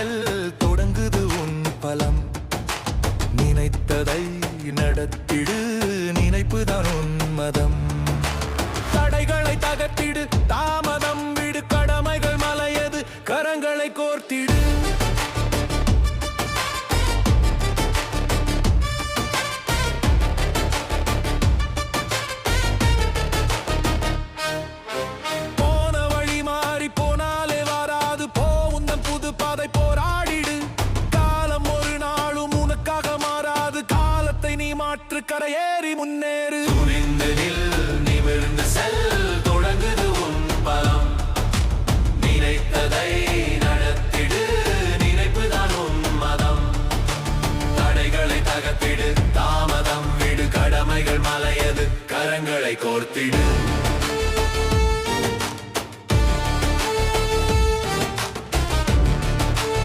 காதல் தொடங்குது உன் பலம். நினைத்ததை நடத்திடு நினைப்புதான் உன் மதம். மாற்று கரையேறி முன்னேறு. துணிந்து நில் நிமிர்ந்து செல் தொடங்குது உன் பலம். நினைத்ததை நடத்திடு நினைப்புதான் உன் மதம். தடைகளை தகர்த்திடு தாமதம் விடு கடமைகள் மலையது கரங்களை கோர்த்திடு.